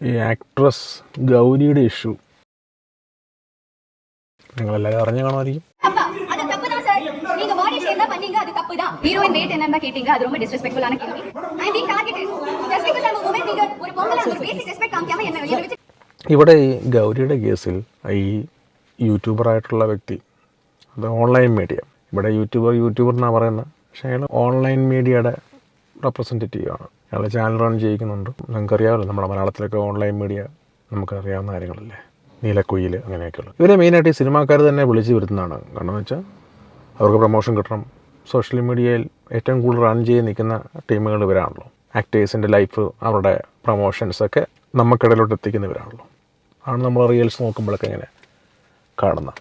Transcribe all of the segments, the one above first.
ഈ ആക്ട്രസ് ഗൗരിയുടെ ഇഷ്യൂ നിങ്ങളെല്ലാവരും അറിഞ്ഞു കാണുമായിരിക്കും தப்பா அது தப்பு தான் சார் நீங்க பாடி ஷேம் தான் பண்ணீங்க அது தப்பு தான் ஹீரோயின் வெயிட் என்னன்னு தான் கேட்டீங்க அது ரொம்ப டிஸ்ரெஸ்பெக்ட்ஃபுல்லான கேள்வி I being targeted just because I am woman நீங்க ஒரு பொம்பளை அந்த ஒரு பேசிக் ரெஸ்பெக்ட் காமிக்காம என்ன வெளிய வச்சு ഇവിടെ ഈ ഗൗരിയുടെ കേസിൽ ഈ യൂട്യൂബറായിട്ടുള്ള വ്യക്തി അത് ഓൺലൈൻ മീഡിയ ഇവിടെ യൂട്യൂബർ യൂട്യൂബർ എന്നാണ് പറയുന്നത് പക്ഷേ അയാൾ ഓൺലൈൻ മീഡിയയുടെ റെപ്രസെൻറ്റേറ്റീവ് അയാൾ ചാനൽ റൺ ചെയ്യിക്കുന്നുണ്ട്. നമുക്കറിയാമല്ലോ നമ്മുടെ മലയാളത്തിലൊക്കെ ഓൺലൈൻ മീഡിയ നമുക്കറിയാവുന്ന കാര്യങ്ങളല്ലേ? നീലക്കുയിൽ അങ്ങനെയൊക്കെയുള്ളത് ഇവരെ മെയിനായിട്ട് ഈ സിനിമാക്കാർ തന്നെ വിളിച്ച് വരുത്തുന്നതാണ്. കാരണം എന്ന് വെച്ചാൽ അവർക്ക് പ്രൊമോഷൻ കിട്ടണം. സോഷ്യൽ മീഡിയയിൽ ഏറ്റവും കൂടുതൽ റൺ ചെയ്ത് നിൽക്കുന്ന ടീമുകൾ ഇവരാണല്ലോ. ആക്ടേഴ്സിന്റെ ലൈഫ് അവരുടെ പ്രൊമോഷൻസൊക്കെ നമുക്കിടയിലോട്ട് എത്തിക്കുന്നവരാണല്ലോ ആണ് നമ്മൾ റീൽസ് നോക്കുമ്പോഴൊക്കെ ഇങ്ങനെ കാണുന്നത്.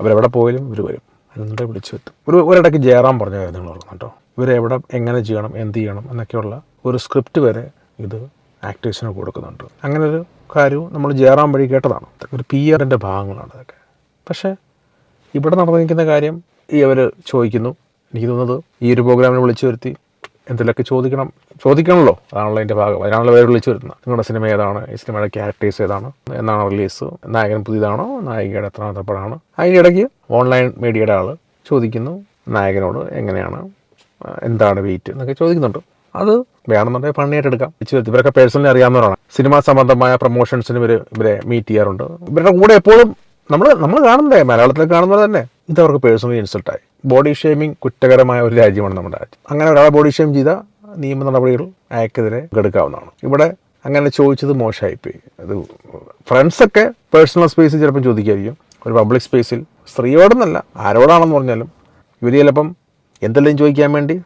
അവരെവിടെ പോയാലും ഇവർ വരും. അതിന്റെ വിളിച്ചു വരും ഒരു ഒരിടയ്ക്ക് ജയറാം പറഞ്ഞ കാര്യം നിങ്ങൾ ഓർക്കണം കേട്ടോ ഇവരെവിടെ എങ്ങനെ ചെയ്യണം എന്ത് ചെയ്യണം എന്നൊക്കെയുള്ള ഒരു സ്ക്രിപ്റ്റ് വരെ ഇത് ആക്ടേഴ്സിന് കൊടുക്കുന്നുണ്ട്. അങ്ങനെ ഒരു കാര്യവും നമ്മൾ ജയറാം വഴി കേട്ടതാണ്. ഒരു പി ആറിന്റെ ഭാഗങ്ങളാണ് അതൊക്കെ. പക്ഷേ ഇവിടെ നടന്നിരിക്കുന്ന കാര്യം ഈ അവർ ചോദിക്കുന്നു. എനിക്ക് തോന്നുന്നത് ഈ ഒരു പ്രോഗ്രാമിനെ വിളിച്ചു വരുത്തി എന്തെങ്കിലുമൊക്കെ ചോദിക്കണം. ചോദിക്കണമല്ലോ അതാണല്ലോ അതിന്റെ ഭാഗം. അതിനാണല്ലോ വേറെ വിളിച്ചു വരുന്നത് നിങ്ങളുടെ സിനിമ ഏതാണ്? ഈ സിനിമയുടെ ക്യാരക്ടേഴ്സ് ഏതാണ്? എന്നാണ് റിലീസ് നായകൻ പുതിയതാണോ? നായികയുടെ എത്ര പടമാണ് അതിന്റെ ഇടയ്ക്ക് ഓൺലൈൻ മീഡിയയുടെ ആൾ ചോദിക്കുന്നു. നായകനോട് എങ്ങനെയാണ് എന്താണ് വെയിറ്റ് എന്നൊക്കെ ചോദിക്കുന്നുണ്ട്. അത് വേണമെന്നുണ്ടെങ്കിൽ ഫണ്ണിയായിട്ട് എടുക്കാം. ഇവരൊക്കെ പേഴ്സണലി അറിയാവുന്നവരാണ്. സിനിമാ സംബന്ധമായ പ്രൊമോഷൻസിന് ഇവർ ഇവരെ മീറ്റ് ചെയ്യാറുണ്ട്. ഇവരുടെ കൂടെ എപ്പോഴും നമ്മൾ നമ്മൾ കാണുന്നതേ മലയാളത്തിൽ കാണുന്നത് തന്നെ. ഇത് അവർക്ക് പേഴ്സണലി ഇൻസൾട്ടായി ബോഡി ഷെയ്മിങ് കുറ്റകരമായ ഒരു രാജ്യമാണ് നമ്മുടെ രാജ്യം. അങ്ങനെ ഒരാളെ ബോഡി ഷെയിം ചെയ്ത നിയമ നടപടികൾ അയാൾക്കെതിരെ എടുക്കാവുന്നതാണ്. ഇവിടെ അങ്ങനെ ചോദിച്ചത് മോശമായിപ്പോയി. അത് ഫ്രണ്ട്സൊക്കെ പേഴ്സണൽ സ്പേസിൽ ചിലപ്പം ചോദിക്കായിരിക്കും. ഒരു പബ്ലിക് സ്പേസിൽ സ്ത്രീയോടൊന്നല്ല ആരോടാണെന്ന് പറഞ്ഞാലും. ഇവർ ചിലപ്പം എന്തെല്ലാം ചോദിക്കാൻ വേണ്ടി?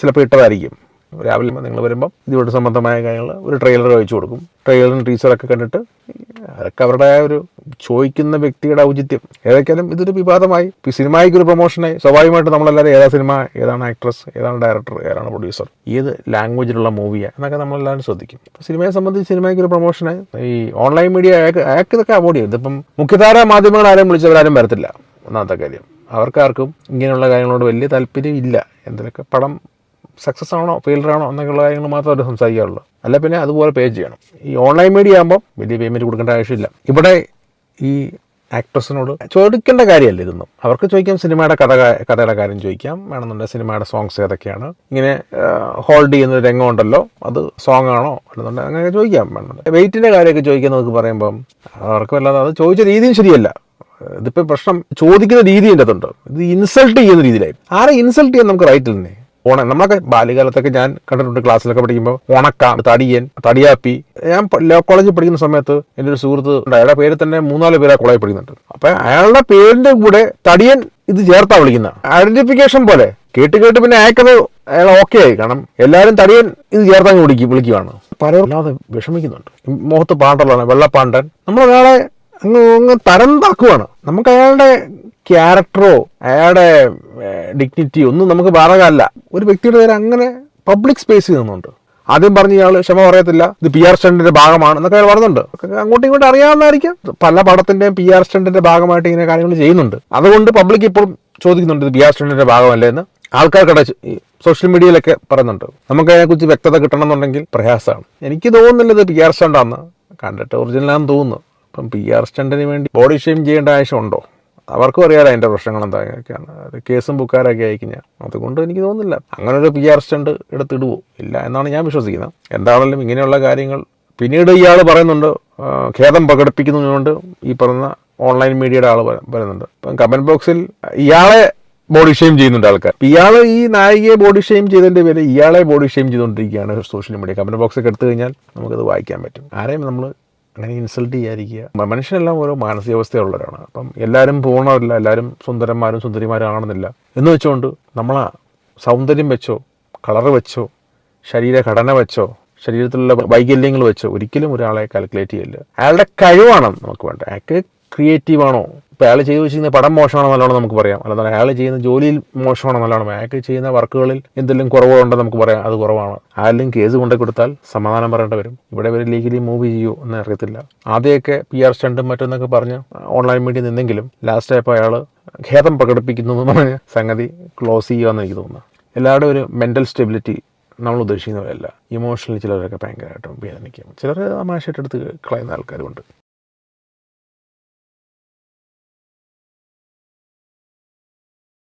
ചിലപ്പോൾ ഇട്ടതായിരിക്കും. രാവിലെ നിങ്ങൾ വരുമ്പം ഇതിനോട് സംബന്ധമായ കാര്യങ്ങൾ ഒരു ട്രെയിലർ അയച്ചു കൊടുക്കും. ട്രെയിലറും ടീച്ചറൊക്കെ കണ്ടിട്ട് അതൊക്കെ അവരുടെ ഒരു ചോദിക്കുന്ന വ്യക്തിയുടെ ഔചിത്യം. ഏതൊക്കെയാലും ഇതൊരു വിവാദമായി. സിനിമയ്ക്ക് ഒരു പ്രൊമോഷനായി സ്വാഭാവികമായിട്ട് നമ്മളെല്ലാവരും ഏതാ സിനിമ ഏതാണ് ആക്ട്രസ് ഏതാണ് ഡയറക്ടർ ഏതാണ് പ്രൊഡ്യൂസർ ഏത് ലാംഗ്വേജിലുള്ള മൂവിയാണ് എന്നൊക്കെ നമ്മളെല്ലാവരും ശ്രദ്ധിക്കും. ഇപ്പോൾ സിനിമയെ സംബന്ധിച്ച് സിനിമയ്ക്ക് ഒരു പ്രൊമോഷനായി ഈ ഓൺലൈൻ മീഡിയ അയാൾക്ക് അയാൾക്ക് ഇതൊക്കെ അവോയ്ഡ് ചെയ്യും. ഇതിപ്പം മുഖ്യധാര മാധ്യമങ്ങൾ ആരെയും വിളിച്ചവരാരും വരത്തില്ല. ഒന്നാമത്തെ കാര്യം. അവർക്കാർക്കും ഇങ്ങനെയുള്ള കാര്യങ്ങളോട് വലിയ താല്പര്യം ഇല്ല. എന്തിനൊക്കെ പടം സക്സസ് ആണോ ഫെയിലർ ആണോ എന്നൊക്കെയുള്ള കാര്യങ്ങൾ മാത്രമേ അവർ സംസാരിക്കാറുള്ളൂ. അല്ല പിന്നെ അതുപോലെ പേ ചെയ്യണം. ഈ ഓൺലൈൻ മീഡിയ ആകുമ്പോൾ വലിയ പേയ്മെന്റ് കൊടുക്കേണ്ട ആവശ്യമില്ല. ഇവിടെ ഈ ആക്ട്രസിനോട് ചോദിക്കേണ്ട കാര്യമല്ല ഇതൊന്നും. അവർക്ക് ചോദിക്കാം സിനിമയുടെ കഥ കഥയുടെ കാര്യം ചോദിക്കാം. വേണമെന്നുണ്ടെങ്കിൽ സിനിമയുടെ സോങ്സ് ഏതൊക്കെയാണ്? ഇങ്ങനെ ഹോൾഡ് ചെയ്യുന്ന രംഗം ഉണ്ടല്ലോ അത് സോങ് ആണോ? അല്ലെന്നുണ്ടെങ്കിൽ അങ്ങനെ ചോദിക്കാം. വേണമെന്നുണ്ടെങ്കിൽ വെയിറ്റിന്റെ കാര്യമൊക്കെ ചോദിക്കുന്നതൊക്കെ പറയുമ്പം അവർക്ക് വല്ലാതെ അത് ചോദിച്ച രീതിയും ശരിയല്ല. ഇതിപ്പോൾ പ്രശ്നം ചോദിക്കുന്ന രീതി എന്റെ അതുണ്ട് ഇത് ഇൻസൾട്ട് ചെയ്യുന്ന രീതിയിലായി. ആരെ ഇൻസൾട്ട് ചെയ്യാൻ നമുക്ക് റൈറ്റ് തന്നെ ഓണ നമ്മളൊക്കെ ബാല്യകാലത്തൊക്കെ ഞാൻ കണ്ടിട്ടുണ്ട് ക്ലാസ്സിലൊക്കെ പഠിക്കുമ്പോൾ. ഉണക്ക തടിയൻ തടിയാപ്പി. ഞാൻ ലോ കോളേജിൽ പഠിക്കുന്ന സമയത്ത് എന്റെ ഒരു സുഹൃത്ത് ഉണ്ട്. അയാളുടെ പേര് തന്നെ മൂന്നാൽ പേര് ആ കോളേജിൽ പഠിക്കുന്നുണ്ട്. അപ്പൊ അയാളുടെ പേരിന്റെ കൂടെ തടിയൻ ഇത് ചേർത്താ വിളിക്കുന്ന. ഐഡന്റിഫിക്കേഷൻ പോലെ. കേട്ട് കേട്ട് പിന്നെ അയക്കത് അയാൾ ഓക്കെ ആയി. കാരണം എല്ലാവരും തടിയൻ ഇത് ചേർത്താൻ വിളിക്കും വിളിക്കുകയാണ് പലരും വിഷമിക്കുന്നുണ്ട്. മുഖത്ത് പാണ്ടുള്ളതാണ് വെള്ളപ്പാണ്ടൻ. നമ്മളൊരാളെ അങ്ങ് അങ്ങ് തരം താക്കുവാണ് നമുക്ക് അയാളുടെ ക്യാരക്ടറോ അയാളുടെ ഡിഗ്നിറ്റിയോ ഒന്നും നമുക്ക് ബാധകമല്ല. ഒരു വ്യക്തിയുടെ പേര് അങ്ങനെ പബ്ലിക് സ്പേസിൽ നിന്നുണ്ട്. ആദ്യം പറഞ്ഞ ഇയാൾ ക്ഷമ പറയത്തില്ല ഇത് പി ആർ സ്റ്റണ്ടിന്റെ ഭാഗമാണ് എന്നൊക്കെ അയാൾ പറഞ്ഞിട്ടുണ്ട് അങ്ങോട്ടും ഇങ്ങോട്ടും അറിയാവുന്നതായിരിക്കും. പല പടത്തിന്റെയും പി ആർ സ്റ്റണ്ടിന്റെ ഭാഗമായിട്ട് ഇങ്ങനെ കാര്യങ്ങൾ ചെയ്യുന്നുണ്ട്. അതുകൊണ്ട് പബ്ലിക് ഇപ്പോഴും ചോദിക്കുന്നുണ്ട് ഇത് പി ആർ സ്റ്റണ്ടിന്റെ ഭാഗമല്ലേ എന്ന്. ആൾക്കാർക്കിടെ സോഷ്യൽ മീഡിയയിലൊക്കെ പറയുന്നുണ്ട്. നമുക്ക് അതിനെക്കുറിച്ച് വ്യക്തത കിട്ടണം എന്നുണ്ടെങ്കിൽ പ്രയാസമാണ്. എനിക്ക് തോന്നുന്നില്ല ഇത് പി ആർ സ്റ്റണ്ടാന്ന് കണ്ടിട്ട് ഒറിജിനലാണെന്ന് തോന്നുന്നു. അപ്പം പി ആർ സ്റ്റണ്ടിന് വേണ്ടി ബോഡി ഷെയിം ചെയ്യേണ്ട ആവശ്യമുണ്ടോ? അവർക്കും അറിയാലോ അതിന്റെ പ്രശ്നങ്ങൾ എന്തൊക്കെയാണ് അത് കേസും ബുക്കാരൊക്കെ ഞാൻ അതുകൊണ്ട് എനിക്ക് തോന്നുന്നില്ല. അങ്ങനെ ഒരു പി ആർ സ്റ്റണ്ട് എടുത്തിടുവോ? ഇല്ല എന്നാണ് ഞാൻ വിശ്വസിക്കുന്നത്. എന്താണെങ്കിലും ഇങ്ങനെയുള്ള കാര്യങ്ങൾ പിന്നീട് ഇയാൾ പറയുന്നുണ്ട് ഖേദം പ്രകടിപ്പിക്കുന്നതുകൊണ്ട് ഈ പറഞ്ഞ ഓൺലൈൻ മീഡിയയുടെ ആൾ പറയുന്നുണ്ട്. ഇപ്പം കമന്റ് ബോക്സിൽ ഇയാളെ ബോഡി ഷെയിം ചെയ്യുന്നുണ്ട് ആൾക്കാർ. ഇയാൾ ഈ നായികയെ ബോഡി ഷെയിം ചെയ്തതിന്റെ പേര് ഇയാളെ ബോഡി ഷെയിം ചെയ്തുകൊണ്ടിരിക്കുകയാണ് സോഷ്യൽ മീഡിയ കമന്റ് ബോക്സൊക്കെ എടുത്തു കഴിഞ്ഞാൽ നമുക്കത് വായിക്കാൻ പറ്റും. ആരെയും നമ്മൾ അങ്ങനെ ഇൻസൾട്ട് ചെയ്യാതിരിക്കുക. മനുഷ്യനെല്ലാം ഓരോ മാനസികാവസ്ഥയുള്ളവരാണ്. അപ്പം എല്ലാവരും പൂർണമല്ല എല്ലാവരും സുന്ദരന്മാരും സുന്ദരിമാരും ആണെന്നില്ല എന്ന് വെച്ചുകൊണ്ട് നമ്മൾ സൗന്ദര്യം വെച്ചോ കളർ വെച്ചോ ശരീരഘടന വെച്ചോ ശരീരത്തിലുള്ള വൈകല്യങ്ങൾ വെച്ചോ ഒരിക്കലും ഒരാളെ കാൽക്കുലേറ്റ് ചെയ്യില്ല അയാളുടെ കഴിവാണ് നമുക്ക് വേണ്ടത്. അയാൾക്ക് ക്രിയേറ്റീവ് ആണോ? ഇപ്പോൾ അയാൾ ചെയ്തു വെച്ചിരിക്കുന്ന പടം മോശമാണോ നല്ലോണം നമുക്ക് പറയാം. അല്ലാതെ അയാൾ ചെയ്യുന്ന ജോലിയിൽ മോശമാണോ നല്ലോണം? അയാൾക്ക് ചെയ്യുന്ന വർക്കുകളിൽ എന്തെങ്കിലും കുറവുണ്ടെന്ന് നമുക്ക് പറയാം. അത് കുറവാണ്. ആരെങ്കിലും കേസ് കൊണ്ടു കൊടുത്താൽ സമാധാനം പറയേണ്ടി വരും. ഇവിടെ ഇവർ ലീഗലി മൂവ് ചെയ്യൂ എന്ന് അറിയത്തില്ല. ആദ്യമൊക്കെ പി ആർ സ്റ്റണ്ടും മറ്റൊന്നൊക്കെ പറഞ്ഞ് ഓൺലൈൻ മീഡിയ നിന്നെങ്കിലും ലാസ്റ്റ് ആയപ്പോൾ അയാൾ ഖേദം പ്രകടിപ്പിക്കുന്നു എന്ന് പറഞ്ഞ് സംഗതി ക്ലോസ് ചെയ്യുകയെന്ന് എനിക്ക് തോന്നുന്നു. എല്ലാവരുടെ ഒരു മെന്റൽ സ്റ്റെബിലിറ്റി നമ്മൾ ഉദ്ദേശിക്കുന്ന പോലെയല്ല ഇമോഷണലി ചിലരൊക്കെ ഭയങ്കരമായിട്ടും വേദനിക്കും. ചിലർ തമാശയായിട്ട് എടുത്ത് കളയുന്ന ആൾക്കാരുമുണ്ട്.